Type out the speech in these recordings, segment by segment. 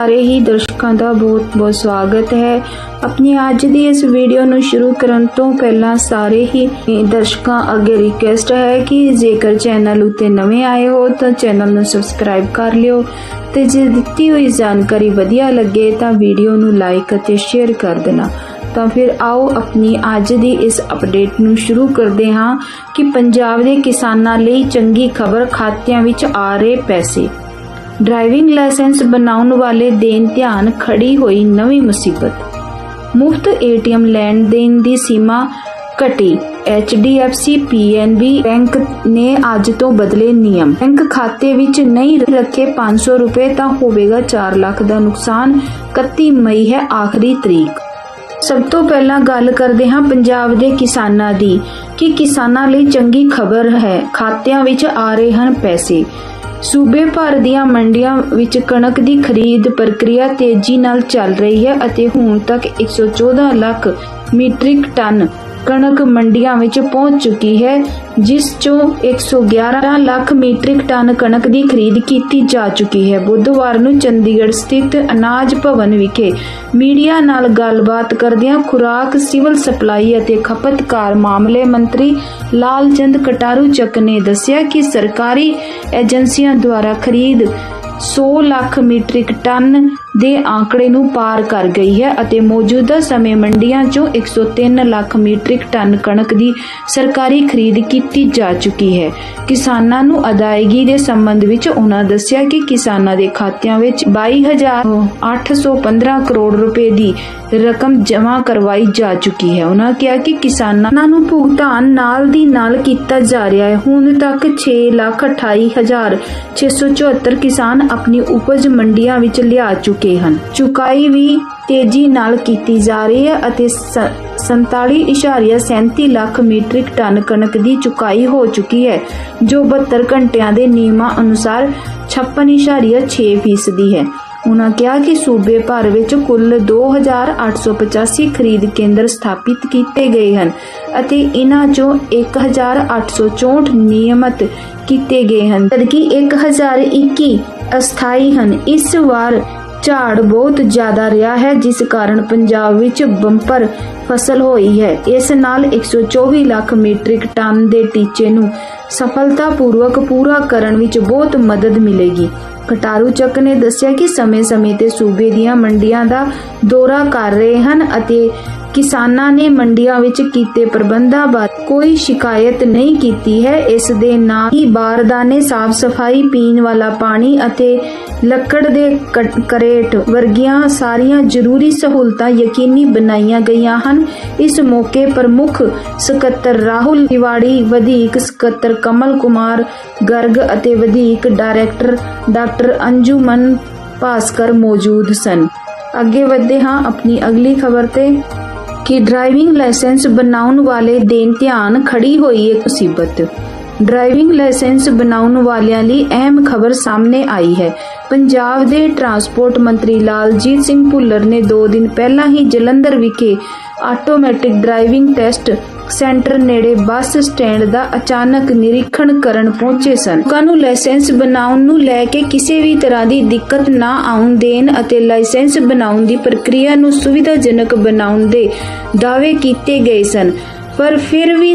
ਸਾਰੇ ਹੀ ਦਰਸ਼ਕਾਂ ਦਾ ਬਹੁਤ-ਬਹੁਤ ਸਵਾਗਤ ਹੈ। ਆਪਣੀ ਅੱਜ ਦੀ ਇਸ ਵੀਡੀਓ ਨੂੰ ਸ਼ੁਰੂ ਕਰਨ ਤੋਂ ਪਹਿਲਾਂ ਸਾਰੇ ਹੀ ਦਰਸ਼ਕਾਂ ਅੱਗੇ ਰਿਕੁਐਸਟ ਹੈ ਕਿ ਜੇਕਰ ਚੈਨਲ ਉਤੇ ਨਵੇਂ ਆਏ ਹੋ ਤਾਂ ਚੈਨਲ ਨੂੰ ਸਬਸਕ੍ਰਾਈਬ ਕਰ ਲਿਓ ਤੇ ਜੇ ਦਿੱਤੀ ਹੋਈ ਜਾਣਕਾਰੀ ਵਧੀਆ ਲੱਗੇ ਤਾਂ ਵੀਡੀਓ ਨੂੰ ਲਾਈਕ ਅਤੇ ਸ਼ੇਅਰ ਕਰ ਦੇਣਾ। ਤਾਂ ਫਿਰ ਆਓ ਆਪਣੀ ਅੱਜ ਦੀ ਇਸ ਅਪਡੇਟ ਨੂੰ ਸ਼ੁਰੂ ਕਰਦੇ ਹਾਂ ਕਿ ਪੰਜਾਬ ਦੇ ਕਿਸਾਨਾਂ ਲਈ ਚੰਗੀ ਖਬਰ ਖਾਤਿਆਂ ਵਿੱਚ ਆ ਰਹੇ ਪੈਸੇ। ਡਰਾਈਵਿੰਗ ਲਾਇਸੈਂਸ ਬਣਾਉਣ ਵਾਲੇ ਦੇਣ ਧਿਆਨ ਖੜੀ ਹੋਈ ਨਵੀਂ ਮੁਸੀਬਤ। ਮੁਫਤ ਏਟੀਐਮ ਲੈਣ ਦੇਣ ਦੀ ਸੀਮਾ ਘਟੀ। HDFC PNB ਬੈਂਕ ਨੇ ਅੱਜ ਤੋਂ ਬਦਲੇ ਨਿਯਮ। ਬੈਂਕ ਖਾਤੇ ਵਿੱਚ ਨਹੀਂ ਰੱਖੇ 500 ਰੁਪਏ ਤਾਂ ਹੋਵੇਗਾ 4 ਲੱਖ ਦਾ ਨੁਕਸਾਨ। 31 ਮਈ ਹੈ ਆਖਰੀ ਤਰੀਕ। ਸਭ ਤੋਂ ਪਹਿਲਾਂ ਗੱਲ ਕਰਦੇ ਹਾਂ ਪੰਜਾਬ ਦੇ ਕਿਸਾਨਾਂ ਦੀ। ਕਿ ਕਿਸਾਨਾਂ ਲਈ ਚੰਗੀ ਖਬਰ ਹੈ। ਖਾਤਿਆਂ ਵਿੱਚ ਆ ਰਹੇ ਹਨ ਪੈਸੇ। ਸੂਬੇ ਭਰ ਦੀਆਂ ਮੰਡੀਆਂ ਵਿੱਚ ਕਣਕ ਦੀ ਖਰੀਦ ਪ੍ਰਕਿਰਿਆ ਤੇਜ਼ੀ ਨਾਲ ਚੱਲ ਰਹੀ ਹੈ ਅਤੇ ਹੁਣ ਤੱਕ 114 ਲੱਖ ਮੀਟ੍ਰਿਕ ਟਨ ਕਣਕ ਮੰਡੀਆਂ ਵਿੱਚ ਪਹੁੰਚ ਚੁੱਕੀ ਹੈ, ਜਿਸ ਚੋਂ 111 ਲੱਖ ਮੀਟ੍ਰਿਕ ਟਨ ਕਣਕ ਦੀ ਖਰੀਦ ਕੀਤੀ ਜਾ ਚੁੱਕੀ ਹੈ। ਬੁੱਧਵਾਰ ਨੂੰ ਚੰਡੀਗੜ੍ਹ ਸਥਿਤ ਅਨਾਜ ਭਵਨ ਵਿਖੇ ਮੀਡੀਆ ਨਾਲ ਗੱਲਬਾਤ ਕਰਦਿਆਂ ਖੁਰਾਕ, ਸਿਵਲ ਸਪਲਾਈ ਅਤੇ ਖਪਤਕਾਰ ਮਾਮਲੇ ਮੰਤਰੀ ਲਾਲਚੰਦ ਕਟਾਰੂ ਚੱਕ ਨੇ ਦੱਸਿਆ ਕਿ ਸਰਕਾਰੀ ਏਜੰਸੀਆਂ ਦੁਆਰਾ ਖਰੀਦ 100 ਲੱਖ ਮੀਟ੍ਰਿਕ ਟਨ ਦੇ ਆંકੜੇ ਨੂੰ ਪਾਰ ਕਰ ਗਈ ਹੈ ਅਤੇ ਮੌਜੂਦਾ ਸਮੇਂ ਮੰਡੀਆਂ 'ਚੋਂ 103 ਲੱਖ ਮੀਟ੍ਰਿਕ ਟਨ ਕਣਕ ਦੀ ਸਰਕਾਰੀ ਖਰੀਦ ਕੀਤੀ ਜਾ ਚੁੱਕੀ ਹੈ। ਕਿਸਾਨਾਂ ਨੂੰ ਅਦਾਇਗੀ ਦੇ ਸੰਬੰਧ ਵਿੱਚ ਉਹਨਾਂ ਦੱਸਿਆ ਕਿ ਕਿਸਾਨਾਂ ਦੇ ਖਾਤਿਆਂ ਵਿੱਚ 22815 ਕਰੋੜ ਰੁਪਏ ਦੀ ਰਕਮ ਜਮ੍ਹਾਂ ਕਰਵਾਈ ਜਾ ਚੁੱਕੀ ਹੈ। ਉਹਨਾਂ ਕਿਹਾ ਕਿ ਕਿਸਾਨਾਂ ਨੂੰ ਭੁਗਤਾਨ ਨਾਲ ਦੀ ਨਾਲ ਕੀਤਾ ਜਾ ਰਿਹਾ ਹੈ। ਹੁਣ ਤੱਕ 628674 ਕਿਸਾਨ ਆਪਣੀ ਉਪਜ ਮੰਡੀਆਂ ਵਿੱਚ ਲਿਆ ਚੁੱਕੇ ਹਨ। ਚੁਕਾਈ ਵੀ ਤੇਜ਼ੀ ਨਾਲ ਕੀਤੀ ਜਾ ਰਹੀ ਹੈ ਅਤੇ 47.37 ਲੱਖ ਮੀਟ੍ਰਿਕ ਟਨ ਕਣਕ ਦੀ ਚੁਕਾਈ ਹੋ ਚੁੱਕੀ ਹੈ, ਜੋ 72 ਘੰਟਿਆਂ ਦੇ ਨਿਯਮਾਂ ਅਨੁਸਾਰ 56.6 ਫੀਸਦੀ ਹੈ। ਉਹਨਾਂ ਕਿਹਾ ਕਿ ਸੂਬੇ ਭਰ ਵਿੱਚ ਕੁੱਲ 2885 ਖਰੀਦ ਕੇਂਦਰ ਸਥਾਪਿਤ ਕੀਤੇ ਗਏ ਹਨ ਅਤੇ ਇਹਨਾਂ ਚੋਂ 1864 ਨਿਯਮਤ ਕੀਤੇ ਗਏ ਹਨ। ਜਦਕਿ 1021 ਅਸਥਾਈ ਹਨ, ਇਸ ਵਾਰ ਝਾੜ ਬਹੁਤ ਜ਼ਿਆਦਾ ਰਿਹਾ ਹੈ, ਜਿਸ ਕਾਰਨ ਪੰਜਾਬ ਵਿੱਚ ਬੰਪਰ ਫਸਲ ਹੋਈ ਹੈ। ਇਸ ਨਾਲ 124 ਲੱਖ ਮੀਟ੍ਰਿਕ ਟਨ ਦੇ ਟੀਚੇ ਨੂੰ ਸਫਲਤਾਪੂਰਵਕ ਪੂਰਾ ਕਰਨ ਵਿੱਚ ਬਹੁਤ ਮਦਦ ਮਿਲੇਗੀ। ਕਟਾਰੂ ਚੱਕ ਨੇ ਦੱਸਿਆ ਕਿ ਸਮੇਂ-ਸਮੇਂ ਤੇ ਸੂਬੇ ਦੀਆਂ ਮੰਡੀਆਂ ਦਾ ਦੌਰਾ ਕਰ ਰਹੇ ਹਨ ਅਤੇ ਕਿਸਾਨਾਂ ਨੇ ਮੰਡੀਆਂ ਵਿੱਚ ਕੀਤੇ ਪ੍ਰਬੰਧਾਂ ਬਾਰੇ ਕੋਈ ਸ਼ਿਕਾਇਤ ਨਹੀਂ ਕੀਤੀ ਹੈ। ਇਸ ਦੇ ਨਾਲ ਹੀ ਬਾਰਦਾਨੇ ਸਾਫ਼ ਸਫ਼ਾਈ, ਪੀਣ ਵਾਲਾ ਪਾਣੀ ਅਤੇ ਲੱਕੜ ਦੇ ਕਰੇਟ ਵਰਗੀਆਂ ਸਾਰੀਆਂ ਜ਼ਰੂਰੀ ਸਹੂਲਤਾਂ ਯਕੀਨੀ ਬਣਾਈਆਂ ਗਈਆਂ ਹਨ। ਇਸ ਮੌਕੇ ਪ੍ਰਮੁੱਖ ਸਕੱਤਰ ਰਾਹੁਲ ਤਿਵਾੜੀ, ਵਧੀਕ ਸਕੱਤਰ ਕਮਲ ਕੁਮਾਰ ਗਰਗ ਅਤੇ ਵਧੀਕ ਡਾਇਰੈਕਟਰ ਡਾਕਟਰ ਅੰਜੂਮਨ ਭਾਸਕਰ ਮੌਜੂਦ ਸਨ। ਅੱਗੇ ਵਧਦੇ ਹਾਂ ਆਪਣੀ ਅਗਲੀ ਖਬਰ ਤੇ। ਕਿ ਡਰਾਈਵਿੰਗ ਲਾਇਸੈਂਸ ਬਣਾਉਣ ਵਾਲੇ ਦੇਣ ਧਿਆਨ ਖੜੀ ਹੋਈ ਇੱਕ ਮੁਸੀਬਤ। ਡਰਾਈਵਿੰਗ ਲਾਇਸੈਂਸ ਬਣਾਉਣ ਵਾਲਿਆਂ ਲਈ ਅਹਿਮ ਖਬਰ ਸਾਹਮਣੇ ਆਈ ਹੈ। ਪੰਜਾਬ ਦੇ ਟਰਾਂਸਪੋਰਟ ਮੰਤਰੀ ਲਾਲਜੀਤ ਸਿੰਘ ਭੁੱਲਰ ਨੇ 2 ਦਿਨ ਪਹਿਲਾਂ ਹੀ ਜਲੰਧਰ ਵਿਖੇ ਆਟੋਮੈਟਿਕ ਡਰਾਈਵਿੰਗ ਟੈਸਟ ਸੈਂਟਰ ਨੇੜੇ ਬੱਸ ਸਟੈਂਡ ਦਾ ਅਚਾਨਕ ਨਿਰੀਖਣ ਕਰਨ ਪਹੁੰਚੇ ਸਨ। ਲੋਕਾਂ ਨੂੰ ਲਾਇਸੈਂਸ ਬਣਾਉਣ ਨੂੰ ਲੈ ਕੇ ਕਿਸੇ ਵੀ ਤਰ੍ਹਾਂ ਦੀ ਦਿੱਕਤ ਨਾ ਆਉਣ ਦੇਣ ਅਤੇ ਲਾਇਸੈਂਸ ਬਣਾਉਣ ਦੀ ਪ੍ਰਕਿਰਿਆ ਨੂੰ ਸੁਵਿਧਾਜਨਕ ਬਣਾਉਣ ਦੇ ਦਾਅਵੇ ਕੀਤੇ ਗਏ ਸਨ। ਪਰ ਫਿਰ ਵੀ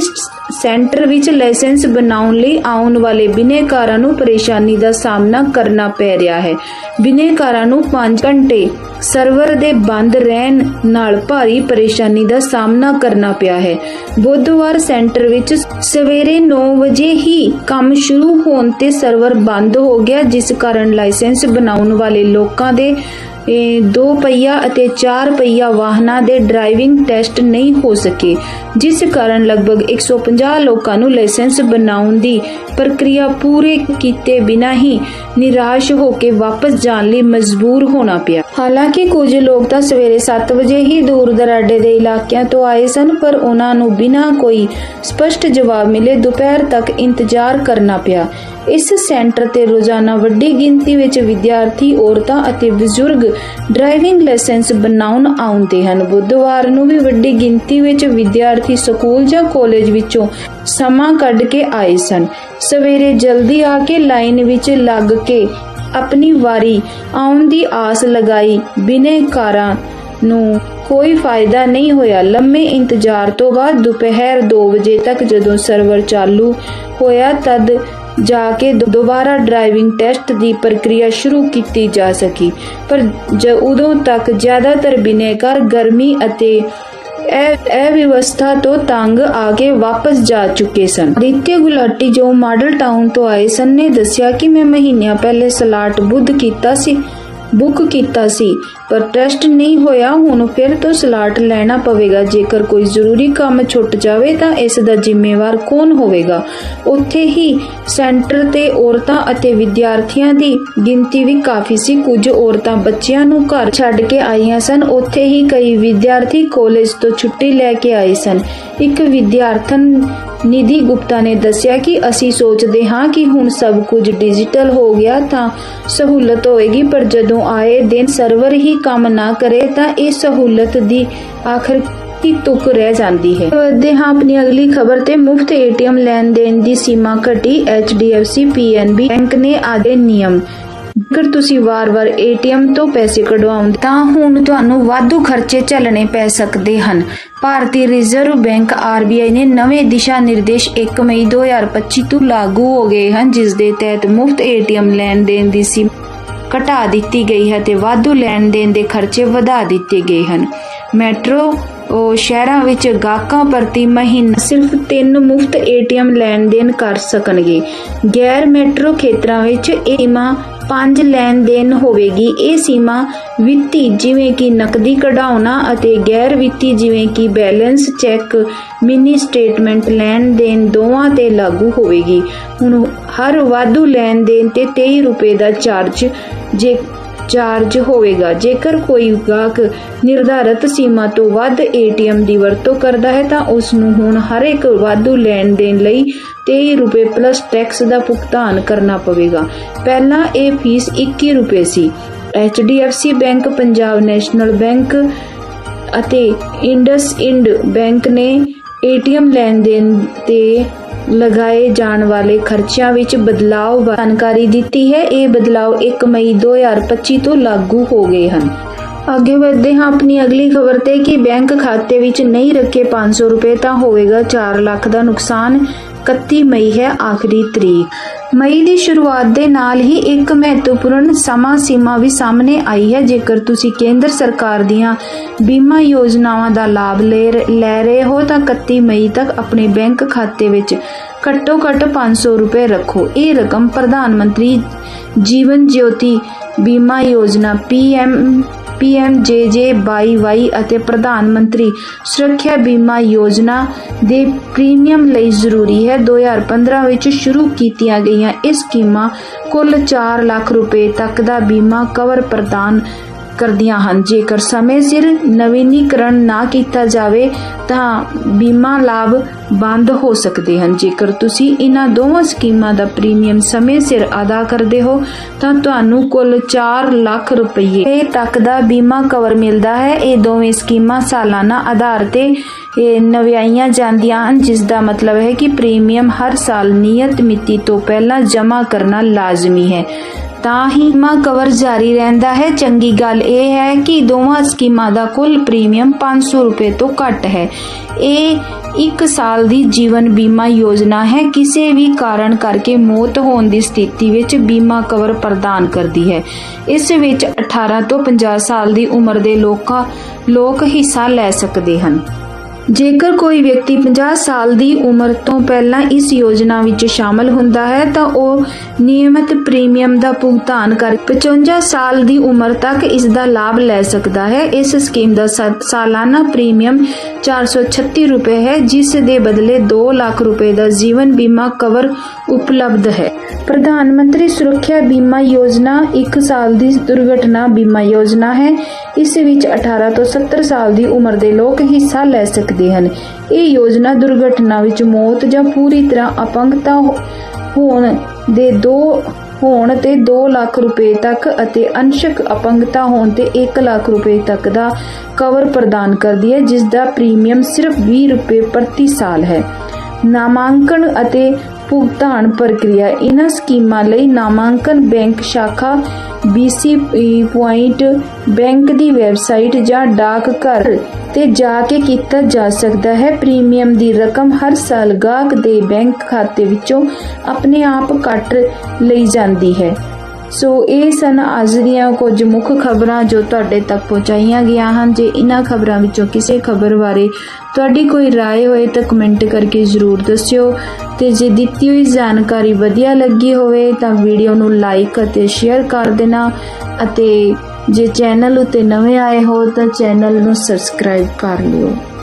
ਸੈਂਟਰ ਵਿੱਚ ਲਾਇਸੈਂਸ ਬਣਾਉਣ ਲਈ ਆਉਣ ਵਾਲੇ ਬਿਨੇਕਾਰਾਂ ਨੂੰ ਪਰੇਸ਼ਾਨੀ ਦਾ ਸਾਹਮਣਾ ਕਰਨਾ ਪੈ ਰਿਹਾ ਹੈ। ਬਿਨੇਕਾਰਾਂ ਨੂੰ 5 ਘੰਟੇ ਸਰਵਰ ਦੇ ਬੰਦ ਰਹਿਣ ਨਾਲ ਭਾਰੀ ਪਰੇਸ਼ਾਨੀ ਦਾ ਸਾਹਮਣਾ ਕਰਨਾ ਪਿਆ ਹੈ। ਬੁੱਧਵਾਰ ਸੈਂਟਰ ਵਿੱਚ ਸਵੇਰੇ 9 ਵਜੇ ਹੀ ਕੰਮ ਸ਼ੁਰੂ ਹੋਣ ਤੇ ਸਰਵਰ ਬੰਦ ਹੋ ਗਿਆ, ਜਿਸ ਕਾਰਨ ਲਾਇਸੈਂਸ ਬਣਾਉਣ ਵਾਲੇ ਲੋਕਾਂ ਦੇ ਦੋ ਪਹੀਆ ਅਤੇ ਚਾਰ ਪਹੀਆ ਵਾਹਨਾਂ ਦੇ ਡਰਾਈਵਿੰਗ ਟੈਸਟ ਨਹੀਂ ਹੋ ਸਕੇ, ਜਿਸ ਕਾਰਨ ਲਗਭਗ 150 ਲੋਕਾਂ ਨੂੰ ਲਾਇਸੈਂਸ ਬਣਾਉਣ ਦੀ ਪ੍ਰਕਿਰਿਆ ਪੂਰੇ ਕੀਤੇ ਬਿਨਾਂ ਹੀ ਨਿਰਾਸ਼ ਹੋ ਕੇ ਵਾਪਸ ਜਾਣ ਲਈ ਮਜਬੂਰ ਹੋਣਾ ਪਿਆ। ਹਾਲਾਂਕਿ ਕੁਝ ਲੋਕ ਤਾਂ ਸਵੇਰੇ 7 ਵਜੇ ਹੀ ਦੂਰ ਦਰਾਡੇ ਦੇ ਇਲਾਕਿਆਂ ਤੋਂ ਆਏ ਸਨ, ਪਰ ਉਹਨਾਂ ਨੂੰ ਬਿਨਾਂ ਕੋਈ ਸਪਸ਼ਟ ਜਵਾਬ ਮਿਲੇ ਦੁਪਹਿਰ ਤੱਕ ਇੰਤਜ਼ਾਰ ਕਰਨਾ ਪਿਆ। ਇਸ ਸੈਂਟਰ ਤੇ ਰੋਜ਼ਾਨਾ ਵੱਡੀ ਗਿਣਤੀ ਵਿੱਚ ਵਿਦਿਆਰਥੀ, ਔਰਤਾਂ ਅਤੇ ਬਜ਼ੁਰਗ ਡਰਾਈਵਿੰਗ ਲਾਇਸੈਂਸ ਬਣਾਉਣ ਆਉਂਦੇ ਹਨ। ਬੁੱਧਵਾਰ ਨੂੰ ਵੀ ਵੱਡੀ ਗਿਣਤੀ ਵਿੱਚ ਵਿਦਿਆਰਥੀ ਸਕੂਲ ਜਾਂ ਕਾਲਜ ਵਿੱਚੋਂ ਸਮਾਂ ਕੱਢ ਕੇ ਆਏ ਸਨ। ਸਵੇਰੇ ਜਲਦੀ ਆ ਕੇ ਲਾਈਨ ਵਿੱਚ ਲੱਗ ਕੇ ਆਪਣੀ ਵਾਰੀ ਆਉਣ ਦੀ ਆਸ ਲਗਾਈ। ਬਿਨੇਕਾਰਾਂ ਨੂੰ ਕੋਈ ਫਾਇਦਾ ਨਹੀਂ ਹੋਇਆ। ਲੰਮੇ ਇੰਤਜ਼ਾਰ ਤੋਂ ਬਾਅਦ ਦੁਪਹਿਰ 2 ਵਜੇ ਤੱਕ ਜਦੋਂ ਸਰਵਰ ਚਾਲੂ ਹੋਇਆ, ਤਦ ਜਾ ਕੇ ਦੁਬਾਰਾ ਡਰਾਈਵਿੰਗ ਟੈਸਟ ਦੀ ਪ੍ਰਕਿਰਿਆ ਸ਼ੁਰੂ ਕੀਤੀ ਜਾ ਸਕੀ। ਪਰ ਉਦੋਂ ਤੱਕ ਜ਼ਿਆਦਾਤਰ ਬਿਨੇਕਾਰ ਗਰਮੀ ਅਤੇ ਇਹ ਇਹ ਵਿਵਸਥਾ ਤੋਂ ਤੰਗ ਆ ਕੇ ਵਾਪਸ ਜਾ ਚੁੱਕੇ ਸਨ। ਦਿੱਤੇ ਗੁਲਾਟੀ ਜੋ ਮਾਡਲ ਟਾਊਨ ਤੋਂ ਆਏ ਸਨ, ਨੇ ਦੱਸਿਆ ਕਿ ਮੈਂ ਮਹੀਨਿਆਂ ਪਹਿਲੇ ਸਲਾਟ ਬੁੱਧ ਕੀਤਾ ਸੀ। ਬੁੱਕ ਕੀਤਾ ਸੀ, ਪਰ ਟੈਸਟ ਨਹੀਂ ਹੋਇਆ, ਹੁਣ ਫਿਰ ਤੋਂ ਸਲਾਟ ਲੈਣਾ ਪਵੇਗਾ। ਜੇਕਰ ਕੋਈ ਜ਼ਰੂਰੀ ਕੰਮ ਛੁੱਟ ਜਾਵੇ ਤਾਂ ਇਸ ਦਾ ਜ਼ਿੰਮੇਵਾਰ ਕੌਣ ਹੋਵੇਗਾ? ਉੱਥੇ ਹੀ ਸੈਂਟਰ ਤੇ ਔਰਤਾਂ ਅਤੇ ਵਿਦਿਆਰਥੀਆਂ ਦੀ ਗਿਣਤੀ ਵੀ ਕਾਫੀ ਸੀ। ਕੁਝ ਔਰਤਾਂ ਬੱਚਿਆਂ ਨੂੰ ਘਰ ਛੱਡ ਕੇ ਆਈਆਂ ਸਨ। ਉੱਥੇ ਹੀ ਕਈ ਵਿਦਿਆਰਥੀ ਕਾਲਜ ਤੋਂ ਛੁੱਟੀ ਲੈ ਕੇ ਆਏ ਸਨ। ਇੱਕ ਵਿਦਿਆਰਥਣ ਨਿਧੀ ਗੁਪਤਾ ਨੇ ਦੱਸਿਆ ਕਿ ਅਸੀਂ ਸੋਚਦੇ ਹਾਂ ਕਿ ਹੁਣ ਸਭ ਕੁਝ ਡਿਜੀਟਲ ਹੋ ਗਿਆ ਤਾਂ ਸਹੂਲਤ ਹੋਏਗੀ, ਪਰ ਜਦੋਂ ਆਏ ਦਿਨ ਸਰਵਰ ਹੀ ਕੰਮ ਨਾ ਕਰੇ ਤਾਂ ਇਹ ਸਹੂਲਤ ਦੀ ਆਖਰ ਕੀ ਤੁਕ ਰਹਿ ਜਾਂਦੀ ਹੈ। ਵਧਦੇ ਹਾਂ ਆਪਣੀ ਅਗਲੀ ਖਬਰ ਤੇ। ਮੁਫਤ ਏਟੀਐਮ ਲੈਣ ਦੇਣ ਦੀ ਸੀਮਾ ਘਟੀ। HDFC PNB ਬੈਂਕ ਨੇ ਆਦੇ ਨਿਯਮ। ਜੇਕਰ ਤੁਸੀਂ ਵਾਰ-ਵਾਰ ਏਟੀਐਮ ਤੋਂ ਪੈਸੇ ਕਢਵਾਉਂਦੇ ਤਾਂ ਹੁਣ ਤੁਹਾਨੂੰ ਵਾਧੂ ਖਰਚੇ ਝੱਲਣੇ ਪੈ ਸਕਦੇ ਹਨ। ਭਾਰਤੀ ਰਿਜ਼ਰਵ ਬੈਂਕ RBI ਨੇ ਨਵੇਂ ਦਿਸ਼ਾ ਨਿਰਦੇਸ਼ 1 ਮਈ 2025 ਤੋਂ ਲਾਗੂ ਹੋ ਗਏ ਹਨ, ਜਿਸ ਦੇ ਤਹਿਤ ਮੁਫਤ ਏਟੀਐਮ ਲੈਣ ਦੇਣ ਦੀ ਸੀਮਾ ਘਟਾ ਦਿੱਤੀ ਗਈ ਹੈ ਤੇ ਵਾਧੂ ਲੈਣ ਦੇਣ ਦੇ ਖਰਚੇ ਵਧਾ ਦਿੱਤੇ ਗਏ ਹਨ। ਮੈਟਰੋ ਉਹ ਸ਼ਹਿਰਾਂ ਵਿੱਚ ਗਾਹਕਾਂ ਪ੍ਰਤੀ ਮਹੀਨਾ ਸਿਰਫ 3 ਮੁਫਤ ਏਟੀਐਮ ਲੈਣ ਦੇਣ ਕਰ ਸਕਣਗੇ। ਗੈਰ ਮੈਟਰੋ ਖੇਤਰਾਂ ਵਿੱਚ ਇਹ ਪੰਜ ਲੈਣ ਦੇਣ ਹੋਵੇਗੀ। ਇਹ ਸੀਮਾ ਵਿੱਤੀ ਜਿਵੇਂ ਕਿ ਨਕਦੀ ਕਢਾਉਣਾ ਅਤੇ ਗੈਰ ਵਿੱਤੀ ਜਿਵੇਂ ਕਿ ਬੈਲੈਂਸ ਚੈੱਕ, ਮਿਨੀ ਸਟੇਟਮੈਂਟ ਲੈਣ ਦੇਣ ਦੋਵਾਂ ਤੇ ਲਾਗੂ ਹੋਵੇਗੀ। ਹੁਣ ਹਰ ਵਾਧੂ ਲੈਣ ਦੇਣ ਤੇ 23 ਰੁਪਏ ਦਾ ਚਾਰਜ ਜੇ ਚਾਰਜ ਹੋਵੇਗਾ। ਜੇਕਰ ਕੋਈ ਗਾਹਕ ਨਿਰਧਾਰਤ ਸੀਮਾ ਤੋਂ ਵੱਧ ਏਟੀਐਮ ਦੀ ਵਰਤੋਂ ਕਰਦਾ ਹੈ, ਤਾਂ ਉਸ ਨੂੰ ਹੁਣ ਹਰ ਇੱਕ ਵਾਧੂ ਲੈਣ ਦੇਣ ਲਈ 23 ਰੁਪਏ ਪਲੱਸ ਟੈਕਸ ਦਾ ਭੁਗਤਾਨ ਕਰਨਾ ਪਵੇਗਾ। ਪਹਿਲਾਂ ਇਹ ਫੀਸ 21 ਰੁਪਏ ਸੀ। HDFC bank Punjab National Bank ਅਤੇ ਇੰਡਸ ਇੰਡ ਬੈਂਕ ਨੇ ਏਟੀਐਮ ਲੈਣ ਦੇਣ ਤੇ ਲਗਾਏ ਜਾਣ ਵਾਲੇ ਖਰਚਿਆਂ ਵਿੱਚ ਬਦਲਾਅ ਬਾਰੇ ਜਾਣਕਾਰੀ ਦਿੱਤੀ ਹੈ। ਇਹ ਬਦਲਾਅ 1 ਮਈ 2025 ਤੋਂ ਲਾਗੂ ਹੋ ਗਏ ਹਨ। ਅੱਗੇ ਵਧਦੇ ਹਾਂ। ਆਪਣੀ ਅਗਲੀ ਖਬਰ ਤੇ ਕਿ ਬੈਂਕ ਖਾਤੇ ਵਿੱਚ ਨਹੀਂ ਰੱਖੇ 500 ਰੁਪਏ ਤਾਂ ਹੋਵੇਗਾ। 4 ਲੱਖ ਦਾ ਨੁਕਸਾਨ 31 ਮਈ ਹੈ, ਆਖਰੀ ਤਰੀਕ। ਮਈ ਦੀ ਸ਼ੁਰੂਆਤ ਦੇ ਨਾਲ ਹੀ ਇੱਕ ਮਹੱਤਵਪੂਰਨ ਸਮਾਂ ਸੀਮਾ ਵੀ ਸਾਹਮਣੇ ਆਈ ਹੈ। ਜੇਕਰ ਤੁਸੀਂ ਕੇਂਦਰ ਸਰਕਾਰ ਦੀਆਂ ਬੀਮਾ ਯੋਜਨਾਵਾਂ ਦਾ ਲਾਭ ਲੈ ਲੈ ਰਹੇ ਹੋ, ਤਾਂ 31 ਮਈ ਤੱਕ ਆਪਣੇ ਬੈਂਕ ਖਾਤੇ ਵਿੱਚ ਘੱਟੋ ਘੱਟ 500 ਰੁਪਏ ਰੱਖੋ। ਇਹ ਰਕਮ ਪ੍ਰਧਾਨ ਮੰਤਰੀ ਜੀਵਨ ਜਯੋਤੀ ਬੀਮਾ ਯੋਜਨਾ PM PMJJ22 ਅਤੇ ਪ੍ਰਧਾਨ ਮੰਤਰੀ ਸੁਰੱਖਿਆ ਬੀਮਾ ਯੋਜਨਾ ਦੇ ਪ੍ਰੀਮੀਅਮ ਲਈ ਜ਼ਰੂਰੀ ਹੈ। 2015 ਵਿੱਚ ਸ਼ੁਰੂ ਕੀਤੀਆਂ ਗਈਆਂ ਇਹ ਸਕੀਮਾਂ ਕੁੱਲ 4 ਲੱਖ ਰੁਪਏ ਤੱਕ ਦਾ ਬੀਮਾ ਕਵਰ ਪ੍ਰਦਾਨ ਕਰਦੀਆਂ ਹਨ। ਜੇਕਰ ਸਮੇਂ ਸਿਰ ਨਵੀਨੀਕਰਨ ਨਾ ਕੀਤਾ ਜਾਵੇ, ਤਾਂ ਬੀਮਾ ਲਾਭ ਬੰਦ ਹੋ ਸਕਦੇ ਹਨ। ਜੇਕਰ ਤੁਸੀਂ ਇਹਨਾਂ ਦੋਵਾਂ ਸਕੀਮਾਂ ਦਾ ਪ੍ਰੀਮੀਅਮ ਸਮੇਂ ਸਿਰ ਅਦਾ ਕਰਦੇ ਹੋ, ਤਾਂ ਤੁਹਾਨੂੰ ਕੁੱਲ 4 ਲੱਖ ਰੁਪਏ ਤੱਕ ਦਾ ਬੀਮਾ ਕਵਰ ਮਿਲਦਾ ਹੈ। ਇਹ ਦੋਵੇਂ ਸਕੀਮਾਂ ਸਾਲਾਨਾ ਆਧਾਰ ਤੇ, ਇਹ ਨਵਿਆਈਆਂ ਜਾਂਦੀਆਂ ਹਨ, ਜਿਸ ਦਾ ਮਤਲਬ ਹੈ ਕਿ ਪ੍ਰੀਮੀਅਮ ਹਰ ਸਾਲ ਨਿਯਤ ਮਿਤੀ ਤੋਂ ਪਹਿਲਾਂ ਜਮ੍ਹਾਂ ਕਰਨਾ ਲਾਜ਼ਮੀ ਹੈ। ਤਾਂ ਹੀ ਬੀਮਾ ਕਵਰ ਜਾਰੀ ਰਹਿੰਦਾ ਹੈ। ਚੰਗੀ ਗੱਲ ਇਹ ਹੈ ਕਿ ਦੋਵਾਂ ਸਕੀਮਾਂ ਦਾ ਕੁੱਲ ਪ੍ਰੀਮੀਅਮ 500 ਰੁਪਏ ਤੋਂ ਘੱਟ ਹੈ। ਇਹ ਇੱਕ ਸਾਲ ਦੀ ਜੀਵਨ ਬੀਮਾ ਯੋਜਨਾ ਹੈ। ਕਿਸੇ ਵੀ ਕਾਰਨ ਕਰਕੇ ਮੌਤ ਹੋਣ ਦੀ ਸਥਿਤੀ ਵਿੱਚ ਬੀਮਾ ਕਵਰ ਪ੍ਰਦਾਨ ਕਰਦੀ ਹੈ। ਇਸ ਵਿੱਚ 18 ਤੋਂ 50 ਸਾਲ ਦੀ ਉਮਰ ਦੇ ਲੋਕਾਂ ਲੋਕ ਹਿੱਸਾ ਲੈ ਸਕਦੇ ਹਨ। ਜੇਕਰ ਕੋਈ ਵਿਅਕਤੀ 50 ਸਾਲ ਦੀ ਉਮਰ ਤੋਂ ਪਹਿਲਾਂ ਇਸ ਯੋਜਨਾ ਵਿੱਚ ਸ਼ਾਮਲ ਹੁੰਦਾ ਹੈ, ਤਾਂ ਉਹ ਨਿਯਮਿਤ ਪ੍ਰੀਮੀਅਮ ਦਾ ਭੁਗਤਾਨ ਕਰ 55 ਸਾਲ ਦੀ ਉਮਰ ਤੱਕ ਇਸ ਦਾ ਲਾਭ ਲੈ ਸਕਦਾ ਹੈ। ਇਸ ਸਕੀਮ ਦਾ ਸਾਲਾਨਾ ਪ੍ਰੀਮੀਅਮ 436 ਰੁਪਏ ਹੈ, ਜਿਸ ਦੇ ਬਦਲੇ 2 ਲੱਖ ਰੁਪਏ ਦਾ ਜੀਵਨ ਬੀਮਾ ਕਵਰ ਉਪਲਬਧ ਹੈ। ਪ੍ਰਧਾਨ ਮੰਤਰੀ ਸੁਰੱਖਿਆ ਬੀਮਾ ਯੋਜਨਾ 1 ਸਾਲ ਦੀ ਦੁਰਘਟਨਾ ਬੀਮਾ ਯੋਜਨਾ ਹੈ। ਇਸ ਵਿੱਚ 18 ਤੋਂ 70 ਸਾਲ ਦੀ ਉਮਰ ਦੇ ਲੋਕ ਹਿੱਸਾ ਲੈ ਸਕਦੇ ਹਨ। ਇਹ ਯੋਜਨਾ ਦੁਰਘਟਨਾ ਵਿੱਚ ਮੌਤ ਜਾਂ ਪੂਰੀ ਤਰ੍ਹਾਂ ਅਪੰਗਤਾ ਹੋਣ ਦੇ ਦੋ ਹੋਣ ਤੇ 2 ਲੱਖ ਰੁਪਏ ਤੱਕ ਅਤੇ ਅੰਸ਼ਕ ਅਪੰਗਤਾ ਹੋਣ ਤੇ 1 ਲੱਖ ਰੁਪਏ ਤੱਕ ਦਾ ਕਵਰ ਪ੍ਰਦਾਨ ਕਰਦੀ ਹੈ, ਜਿਸ ਦਾ ਪ੍ਰੀਮੀਅਮ ਸਿਰਫ 20 ਰੁਪਏ ਪ੍ਰਤੀ ਸਾਲ ਹੈ। ਨਾਮਾਂਕਣ ਅਤੇ ਭੁਗਤਾਨ ਪ੍ਰਕਿਰਿਆ। ਇਹਨਾਂ ਸਕੀਮਾਂ ਲਈ ਨਾਮਾਂਕਨ ਬੈਂਕ ਸ਼ਾਖਾ BC ਪੁਆਇੰਟ ਬੈਂਕ ਦੀ ਵੈਬਸਾਈਟ ਜਾਂ ਡਾਕ ਘਰ ਤੇ ਜਾ ਕੇ ਕੀਤਾ ਜਾ ਸਕਦਾ ਹੈ। ਪ੍ਰੀਮੀਅਮ ਦੀ ਰਕਮ ਹਰ ਸਾਲ ਗਾਹਕ ਦੇ ਬੈਂਕ ਖਾਤੇ ਵਿੱਚੋਂ ਆਪਣੇ ਆਪ ਕੱਟ ਲਈ ਜਾਂਦੀ ਹੈ। ਸੋ ਇਹ ਸਨ ਅੱਜ ਦੀਆਂ ਕੁਝ ਮੁੱਖ ਖਬਰਾਂ ਜੋ ਤੁਹਾਡੇ ਤੱਕ ਪਹੁੰਚਾਈਆਂ ਗਈਆਂ ਹਨ ਜੇ ਇਹਨਾਂ ਖਬਰਾਂ ਵਿੱਚੋਂ ਕਿਸੇ ਖਬਰ ਬਾਰੇ ਤੁਹਾਡੀ ਕੋਈ رائے ਹੋਏ ਤਾਂ ਕਮੈਂਟ ਕਰਕੇ ਜ਼ਰੂਰ ਦੱਸਿਓ ਤੇ ਜੇ ਦਿੱਤੀ ਹੋਈ ਜਾਣਕਾਰੀ ਵਧੀਆ ਲੱਗੀ ਹੋਵੇ ਤਾਂ ਵੀਡੀਓ ਨੂੰ ਲਾਈਕ ਅਤੇ ਸ਼ੇਅਰ ਕਰ ਦੇਣਾ ਅਤੇ ਜੇ ਚੈਨਲ ਉਤੇ ਨਵੇਂ ਆਏ ਹੋ ਤਾਂ ਚੈਨਲ ਨੂੰ ਸਬਸਕ੍ਰਾਈਬ ਕਰ ਲਿਓ